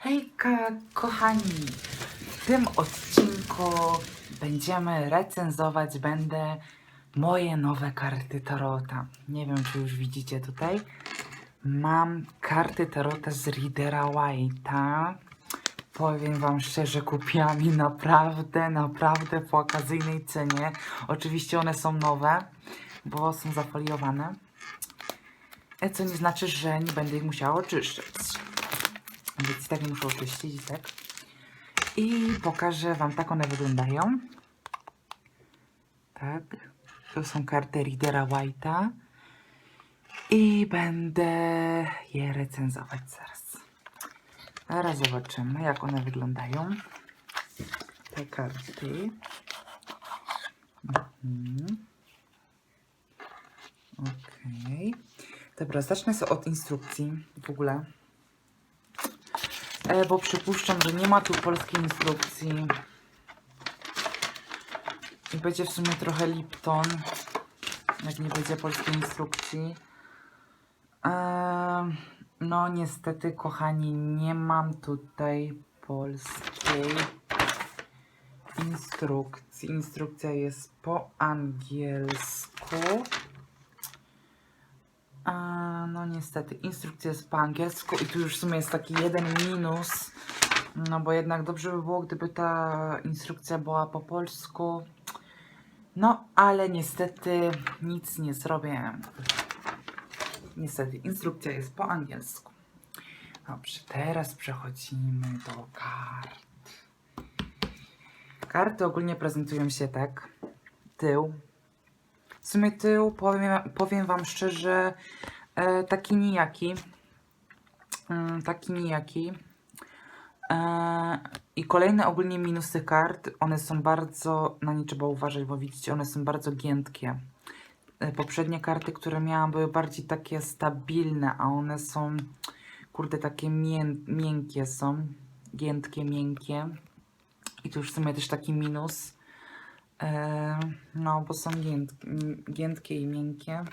Hejka, kochani! W tym odcinku będziemy recenzować, będę moje nowe karty Tarota. Nie wiem, czy już widzicie tutaj. Mam karty Tarota z Readera White'a. Powiem wam szczerze, kupiłam je naprawdę, naprawdę po okazyjnej cenie. Oczywiście one są nowe, bo są zafoliowane. E, Co nie znaczy, że nie będę ich musiała oczyszczać. Więc tak muszę oczyścić, tak? I pokażę wam, tak one wyglądają. Tak. To są karty Readera White'a. I będę je recenzować zaraz. Zaraz zobaczymy, jak one wyglądają. Te karty. Mhm. Okej. Dobra, zacznę sobie od instrukcji w ogóle. E, bo przypuszczam, że nie ma tu polskiej instrukcji. I będzie w sumie trochę Lipton, jak nie będzie polskiej instrukcji. E, no niestety, kochani, nie mam tutaj polskiej instrukcji. Instrukcja jest po angielsku. A, no niestety, instrukcja jest po angielsku i tu już w sumie jest taki jeden minus. No bo jednak dobrze by było, gdyby ta instrukcja była po polsku. No, ale niestety nic nie zrobię. Niestety, instrukcja jest po angielsku. Dobrze, teraz przechodzimy do kart. Karty ogólnie prezentują się tak. Tył, w sumie tył, powiem, powiem wam szczerze, e, taki nijaki. Mm, taki nijaki. E, I kolejne ogólnie minusy kart, one są bardzo, na nie trzeba uważać, bo widzicie, one są bardzo giętkie. E, poprzednie karty, które miałam, były bardziej takie stabilne, a one są, kurde, takie mię, miękkie są. Giętkie, miękkie. I tu już w sumie też taki minus. E, no, bo są giętkie, m- giętkie i miękkie.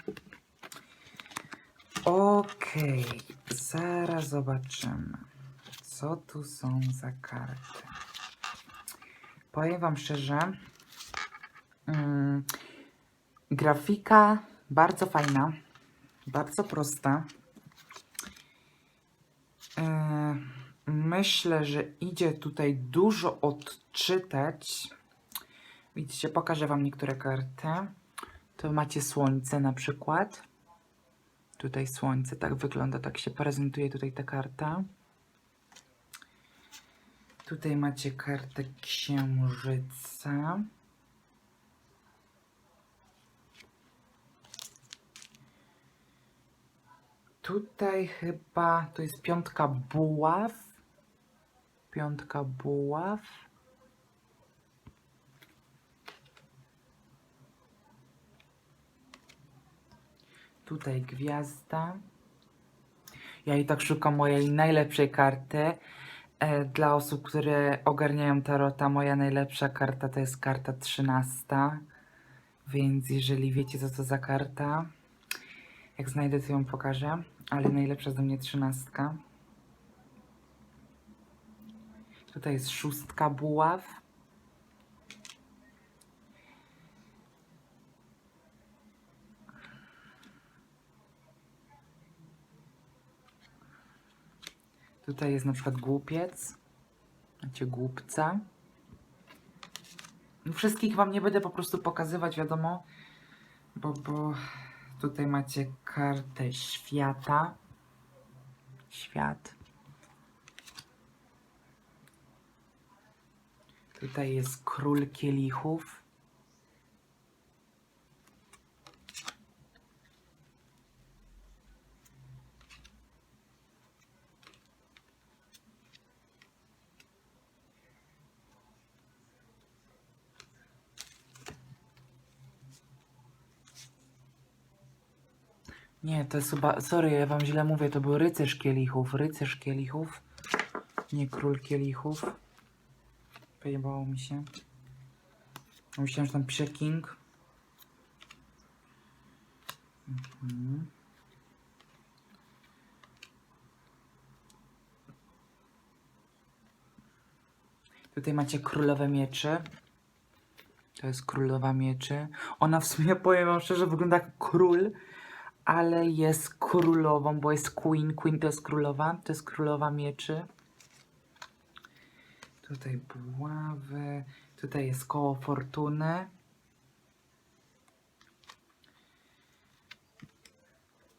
Okej, zaraz zobaczymy, co tu są za karty. Powiem Wam szczerze, mm, grafika bardzo fajna, bardzo prosta. E, myślę, że idzie tutaj dużo odczytać. Widzicie, pokażę Wam niektóre karty. Tu macie słońce na przykład. Tutaj słońce, tak wygląda, tak się prezentuje tutaj ta karta. Tutaj macie kartę księżyca. Tutaj chyba to jest piątka buław. Piątka buław. Tutaj gwiazda. Ja i tak szukam mojej najlepszej karty. E, dla osób, które ogarniają tarota, moja najlepsza karta to jest karta 13. Więc jeżeli wiecie, co to za karta, jak znajdę, to ją pokażę. Ale najlepsza do mnie 13. Tutaj jest szóstka buław. Tutaj jest na przykład głupiec. Macie głupca. No Wszystkich wam nie będę po prostu pokazywać, wiadomo. Bo, bo tutaj macie kartę świata. Świat. Tutaj jest król kielichów. Nie, to jest chyba. Sorry, ja wam źle mówię, to był rycerz kielichów. Rycerz kielichów. Nie król kielichów. Pojebało mi się. Myślałem, że tam pisze king. Mhm. Tutaj macie królowe mieczy. To jest królowa mieczy. Ona w sumie, powiem wam szczerze, wygląda jak król, ale jest królową, bo jest queen. Queen to jest królowa. To jest królowa mieczy. Tutaj buławy. Tutaj jest koło fortuny.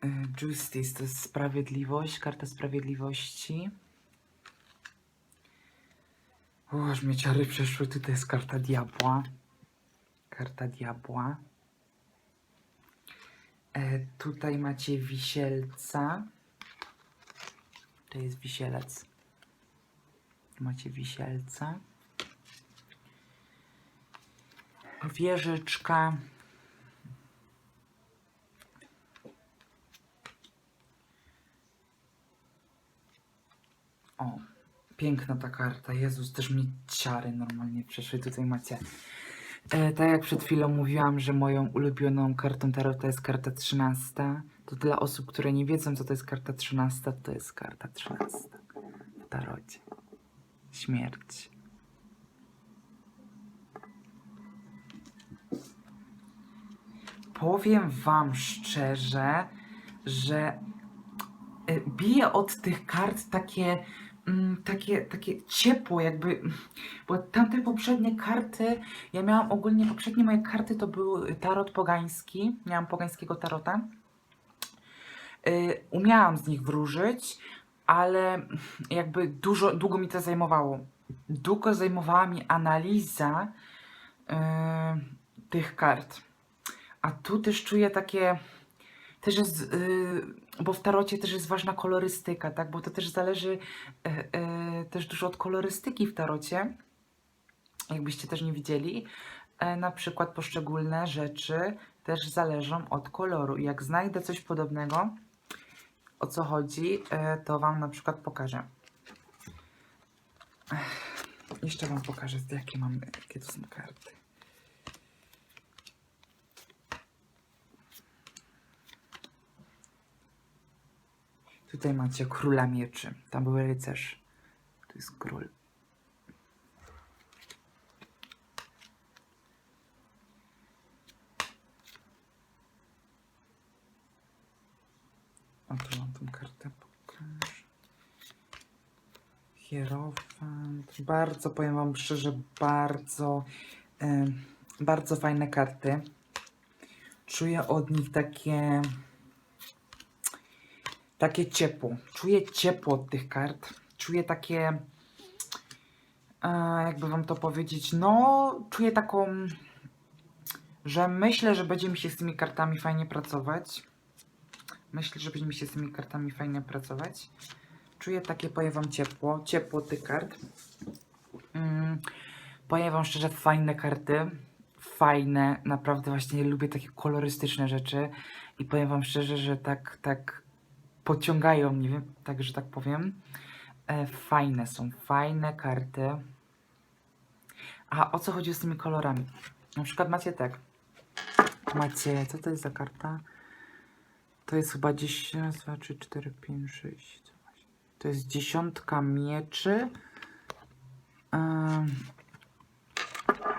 Y, Justice to jest sprawiedliwość, karta sprawiedliwości. O, aż mnie ciary przeszły. Tutaj jest karta diabła. Karta diabła. E, tutaj macie wisielca. To jest wisielec. Macie wisielca. Wieżyczka. O, piękna ta karta. Jezus, też mi ciary normalnie przeszły. Tutaj macie. E, tak jak przed chwilą mówiłam, że moją ulubioną kartą tarota jest karta 13, to dla osób, które nie wiedzą, co to jest karta 13, to jest karta 13 w tarocie. Śmierć. Powiem wam szczerze, że e, bije od tych kart takie, takie, takie ciepło, jakby, bo tamte poprzednie karty, ja miałam ogólnie, poprzednie moje karty to był tarot pogański, miałam pogańskiego tarota. Y, Umiałam z nich wróżyć, ale jakby dużo, długo mi to zajmowało. Długo zajmowała mi analiza y, tych kart. A tu też czuję takie, też jest, y, bo w tarocie też jest ważna kolorystyka, tak? Bo to też zależy e, e, też dużo od kolorystyki w tarocie. Jakbyście też nie widzieli. E, na przykład poszczególne rzeczy też zależą od koloru. Jak znajdę coś podobnego, o co chodzi, e, to Wam na przykład pokażę. Jeszcze Wam pokażę, jakie mamy, jakie to są karty. Tutaj macie króla mieczy. Tam był rycerz. To jest król. O, tu mam tą kartę. Pokażę. Hierofant. Bardzo, powiem wam szczerze, bardzo, bardzo fajne karty. Czuję od nich takie takie ciepło. Czuję ciepło od tych kart. Czuję takie. E, jakby wam to powiedzieć. No, czuję taką. Że myślę, że będzie mi się z tymi kartami fajnie pracować. Myślę, że będzie mi się z tymi kartami fajnie pracować. Czuję takie, powiem wam, ciepło. Ciepło tych kart. Mm, powiem wam szczerze, fajne karty. Fajne. Naprawdę właśnie lubię takie kolorystyczne rzeczy. I powiem wam szczerze, że tak, tak pociągają mnie, tak że tak powiem. E, fajne są, fajne karty. A o co chodzi z tymi kolorami? Na przykład macie tak. Macie, co to jest za karta? To jest chyba 10, raz, dwa, trzy, cztery, pięć, sześć. To jest dziesiątka mieczy. Em,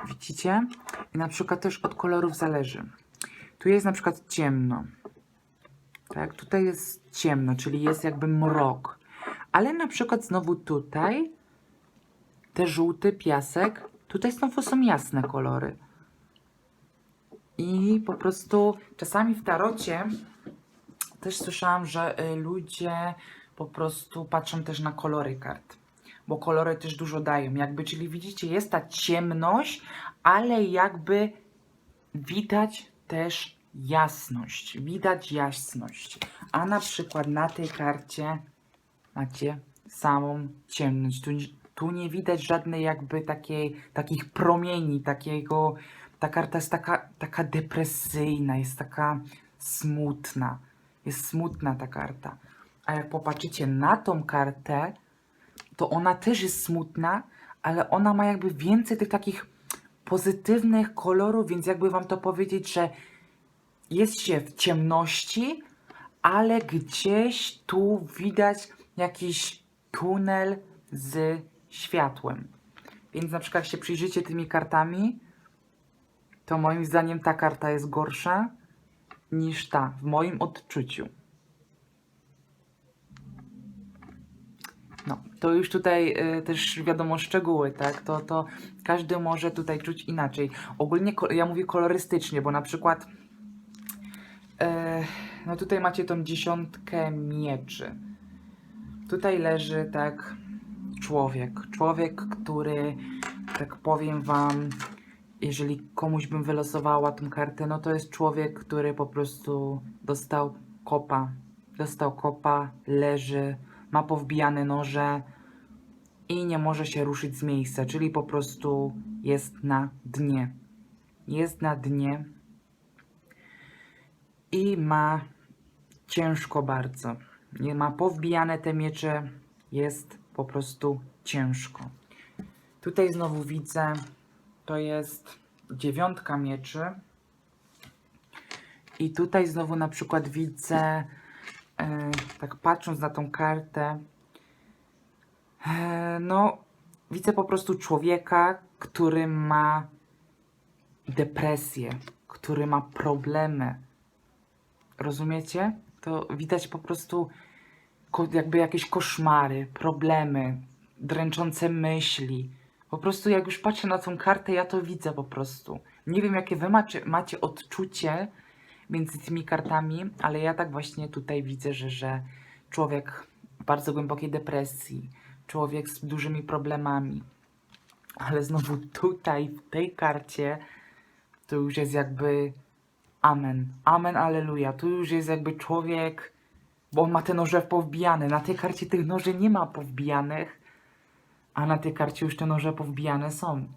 widzicie? I na przykład też od kolorów zależy. Tu jest na przykład ciemno. Tak, tutaj jest ciemno, czyli jest jakby mrok. Ale na przykład znowu tutaj te żółty piasek, tutaj znowu są jasne kolory. I po prostu czasami w tarocie też słyszałam, że y, ludzie po prostu patrzą też na kolory kart. Bo kolory też dużo dają. Jakby, czyli widzicie, jest ta ciemność, ale jakby widać też jasność. Widać jasność. A na przykład na tej karcie macie samą ciemność. Tu, tu nie widać żadnej jakby takiej, takich promieni, takiego. Ta karta jest taka, taka depresyjna, jest taka smutna. Jest smutna ta karta. A jak popatrzycie na tą kartę, to ona też jest smutna, ale ona ma jakby więcej tych takich pozytywnych kolorów, więc jakby wam to powiedzieć, że jest się w ciemności, ale gdzieś tu widać jakiś tunel z światłem. Więc na przykład jak się przyjrzycie tymi kartami, to moim zdaniem ta karta jest gorsza niż ta, w moim odczuciu. No, to już tutaj y, też wiadomo szczegóły, tak? To, to każdy może tutaj czuć inaczej. Ogólnie ja mówię kolorystycznie, bo na przykład no tutaj macie tą dziesiątkę mieczy. Tutaj leży tak człowiek. Człowiek, który, tak powiem wam, jeżeli komuś bym wylosowała tą kartę, no to jest człowiek, który po prostu dostał kopa. Dostał kopa, leży, ma powbijane noże i nie może się ruszyć z miejsca, czyli po prostu jest na dnie. Jest na dnie i ma ciężko bardzo. Nie ma powbijane te miecze, jest po prostu ciężko. Tutaj znowu widzę, to jest dziewiątka mieczy. I tutaj znowu na przykład widzę, e, tak patrząc na tą kartę, e, no widzę po prostu człowieka, który ma depresję, który ma problemy. Rozumiecie? To widać po prostu jakby jakieś koszmary, problemy, dręczące myśli. Po prostu jak już patrzę na tą kartę, ja to widzę po prostu. Nie wiem, jakie wy macie, macie odczucie między tymi kartami, ale ja tak właśnie tutaj widzę, że, że człowiek w bardzo głębokiej depresji, człowiek z dużymi problemami. Ale znowu tutaj, w tej karcie, to już jest jakby amen. Amen, aleluja. Tu już jest jakby człowiek, bo on ma te noże powbijane. Na tej karcie tych noży nie ma powbijanych, a na tej karcie już te noże powbijane są.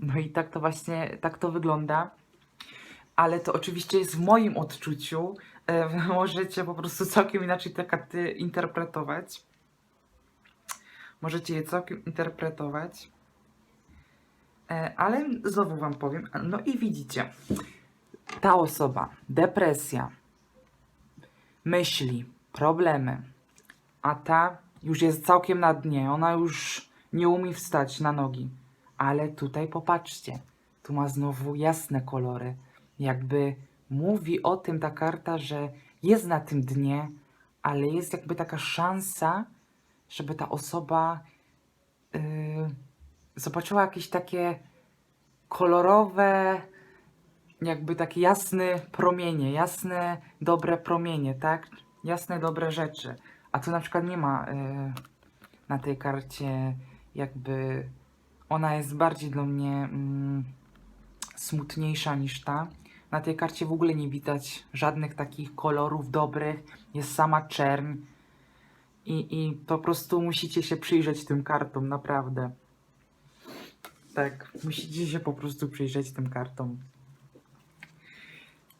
No i tak to właśnie, tak to wygląda. Ale to oczywiście jest w moim odczuciu. E, możecie po prostu całkiem inaczej te karty interpretować. Możecie je całkiem interpretować. E, ale znowu wam powiem. No i widzicie, ta osoba, depresja, myśli, problemy, a ta już jest całkiem na dnie, ona już nie umie wstać na nogi. Ale tutaj popatrzcie, tu ma znowu jasne kolory. Jakby mówi o tym ta karta, że jest na tym dnie, ale jest jakby taka szansa, żeby ta osoba yy, zobaczyła jakieś takie kolorowe, jakby takie jasne promienie, jasne, dobre promienie, tak? Jasne, dobre rzeczy. A tu na przykład nie ma y, na tej karcie jakby... Ona jest bardziej dla mnie mm, smutniejsza niż ta. Na tej karcie w ogóle nie widać żadnych takich kolorów dobrych. Jest sama czerń. I, I po prostu musicie się przyjrzeć tym kartom, naprawdę. Tak, musicie się po prostu przyjrzeć tym kartom.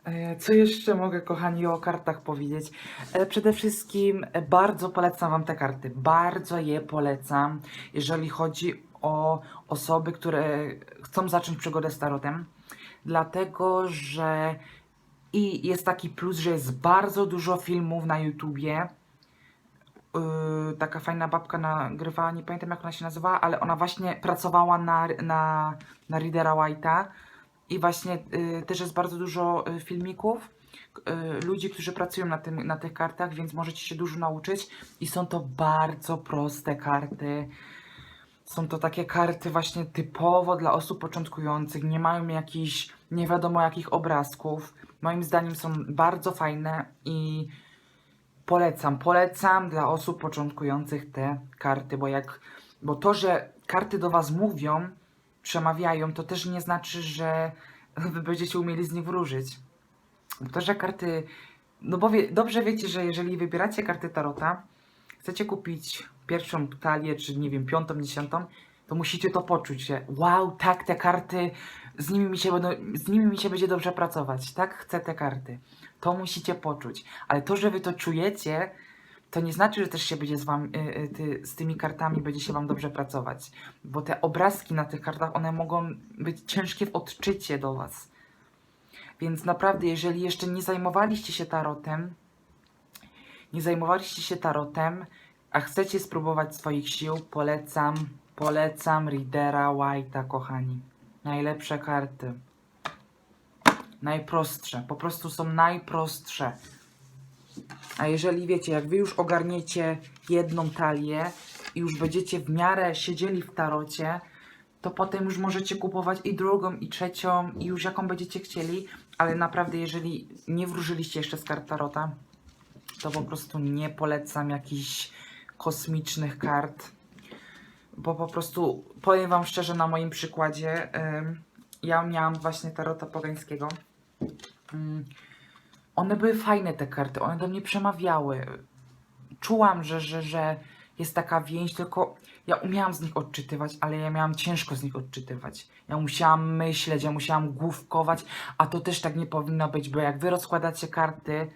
E, Co jeszcze mogę, kochani, o kartach powiedzieć? E, Przede wszystkim e, bardzo polecam Wam te karty. Bardzo je polecam, jeżeli chodzi o osoby, które chcą zacząć przygodę z tarotem. Dlatego, że i jest taki plus, że jest bardzo dużo filmów na YouTubie. Yy, taka fajna babka nagrywała, nie pamiętam jak ona się nazywała, ale ona właśnie pracowała na, na, na Readera White'a i właśnie y, też jest bardzo dużo y, filmików y, ludzi, którzy pracują na, tym, na tych kartach, więc możecie się dużo nauczyć i są to bardzo proste karty. Są to takie karty właśnie typowo dla osób początkujących, nie mają jakichś nie wiadomo jakich obrazków. Moim zdaniem są bardzo fajne i polecam, polecam dla osób początkujących te karty, bo jak, bo to, że karty do was mówią, przemawiają, to też nie znaczy, że wy będziecie umieli z nich wróżyć. To, że karty, no bo wie, dobrze wiecie, że jeżeli wybieracie karty Tarota, chcecie kupić pierwszą talię, czy nie wiem, piątą, dziesiątą, to musicie to poczuć, że wow, tak, te karty, z nimi mi się, z nimi mi się będzie dobrze pracować, tak, chcę te karty. To musicie poczuć. Ale to, że wy to czujecie, to nie znaczy, że też się będzie z wam, y, y, ty, z tymi kartami będzie się wam dobrze pracować. Bo te obrazki na tych kartach, one mogą być ciężkie w odczycie do was. Więc naprawdę, jeżeli jeszcze nie zajmowaliście się tarotem, nie zajmowaliście się tarotem, a chcecie spróbować swoich sił, polecam, Polecam Readera White'a, kochani. Najlepsze karty. Najprostsze. Po prostu są najprostsze. A jeżeli wiecie, jak wy już ogarniecie jedną talię i już będziecie w miarę siedzieli w tarocie, to potem już możecie kupować i drugą, i trzecią, i już jaką będziecie chcieli. Ale naprawdę, jeżeli nie wróżyliście jeszcze z kart tarota, to po prostu nie polecam jakichś kosmicznych kart. Bo po prostu powiem wam szczerze na moim przykładzie, ym, ja miałam właśnie tarota pogańskiego. One były fajne te karty, one do mnie przemawiały. Czułam, że, że, że jest taka więź, tylko ja umiałam z nich odczytywać, ale ja miałam ciężko z nich odczytywać. Ja musiałam myśleć, ja musiałam główkować, a to też tak nie powinno być, bo jak wy rozkładacie karty,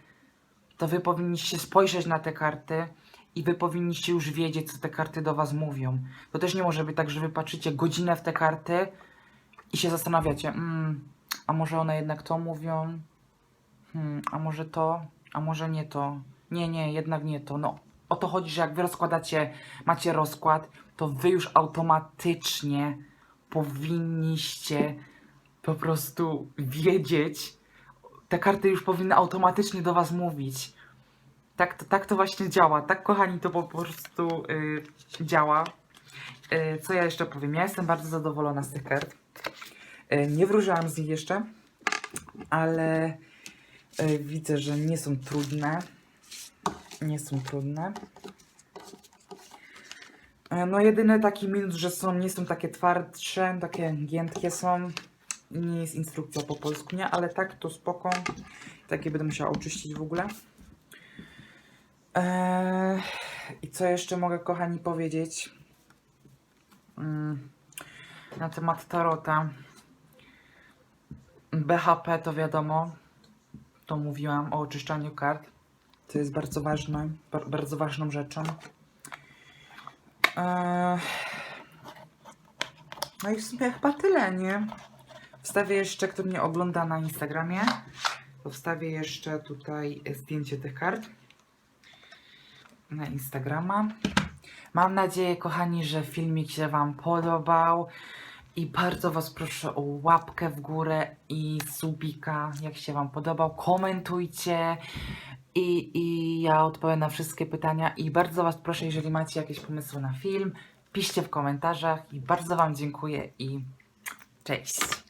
to wy powinniście spojrzeć na te karty i wy powinniście już wiedzieć, co te karty do was mówią. To też nie może być tak, że wy patrzycie godzinę w te karty i się zastanawiacie, mm, a może one jednak to mówią? Hmm, a może to? A może nie to? Nie, nie, jednak nie to. No, o to chodzi, że jak wy rozkładacie, macie rozkład, to wy już automatycznie powinniście po prostu wiedzieć, te karty już powinny automatycznie do was mówić. Tak to, tak to właśnie działa. Tak, kochani, to po prostu y, działa. Y, co ja jeszcze powiem? Ja jestem bardzo zadowolona z tych kart. Y, nie wróżyłam z nich jeszcze, ale widzę, że nie są trudne. Nie są trudne. Y, No jedyny taki minus, że są, nie są takie twardsze, takie giętkie są. Nie jest instrukcja po polsku, nie? Ale tak to spoko. Takie będę musiała oczyścić w ogóle. Eee, I co jeszcze mogę, kochani, powiedzieć mm, na temat tarota? BHP to wiadomo, to mówiłam o oczyszczaniu kart. To jest bardzo ważne, bar- bardzo ważną rzeczą. No i w sumie chyba tyle, nie? Wstawię jeszcze, kto mnie ogląda na Instagramie, to wstawię jeszcze tutaj zdjęcie tych kart na Instagrama. Mam nadzieję, kochani, że filmik się Wam podobał. I bardzo Was proszę o łapkę w górę i subika, jak się Wam podobał. Komentujcie i, i ja odpowiem na wszystkie pytania. I bardzo Was proszę, jeżeli macie jakieś pomysły na film, piszcie w komentarzach. I bardzo Wam dziękuję i cześć.